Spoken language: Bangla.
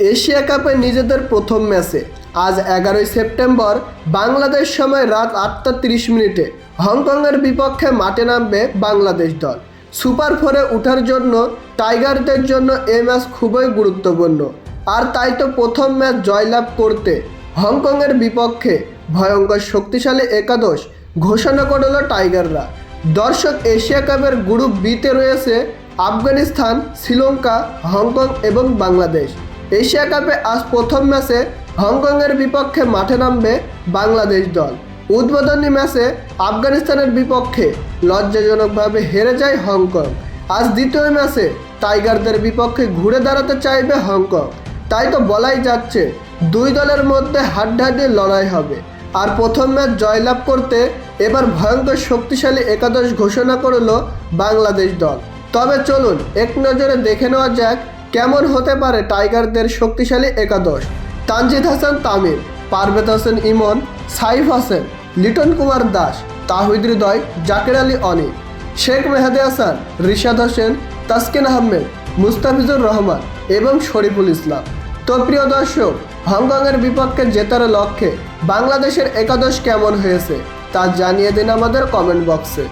এশিয়া কাপে নিজেদের প্রথম ম্যাচে। আজ এগারোই সেপ্টেম্বর, বাংলাদেশ সময় রাত আটটা তিরিশ মিনিটে। হংকংয়ের বিপক্ষে মাঠে নামবে বাংলাদেশ দল। সুপার ফোরে ওঠার জন্য টাইগারদের জন্য এ ম্যাচ খুবই গুরুত্বপূর্ণ। আর তাই তো প্রথম ম্যাচ জয়লাভ করতে হংকংয়ের বিপক্ষে ভয়ঙ্কর শক্তিশালী একাদশ ঘোষণা করল টাইগাররা। দর্শক এশিয়া কাপের গ্রুপ বিতে রয়েছে আফগানিস্তান, শ্রীলঙ্কা, হংকং এবং বাংলাদেশ। এশিয়া কাপে আজ প্রথম ম্যাচে হংকংয়ের বিপক্ষে মাঠে নামবে বাংলাদেশ দল। উদ্বোধনী ম্যাচে আফগানিস্তানের বিপক্ষে লজ্জাজনকভাবে হেরে যায় হংকং। আজ দ্বিতীয় ম্যাচে টাইগারদের বিপক্ষে ঘুরে দাঁড়াতে চাইবে হংকং। তাই তো বলাই যাচ্ছে, দুই দলের মধ্যে হাড্ডাহাড্ডি লড়াই হবে। আর প্রথম ম্যাচ জয়লাভ করতে এবার ভয়ঙ্কর শক্তিশালী একাদশ ঘোষণা করল বাংলাদেশ দল। তবে চলুন, এক নজরে দেখে নেওয়া যাক কেমন হতে পারে টাইগারদের শক্তিশালী একাদশ? তানজিদ হাসান তামিম, পারভেজ হোসেন ইমন, সাইফ হোসেন, লিটন কুমার দাস, তাহিদ হৃদয়, জাকির আলী অনিক, শেখ মেহাদি হাসান, রিশাদ হোসেন, তাসকিন আহমেদ, মুস্তাফিজুর রহমান এবং শরীফুল ইসলাম। তো প্রিয় দর্শক, হংকংয়ের বিপক্ষে জেতার লক্ষ্যে বাংলাদেশের একাদশ কেমন হয়েছে তা জানিয়ে দিন আমাদের কমেন্ট বক্সে।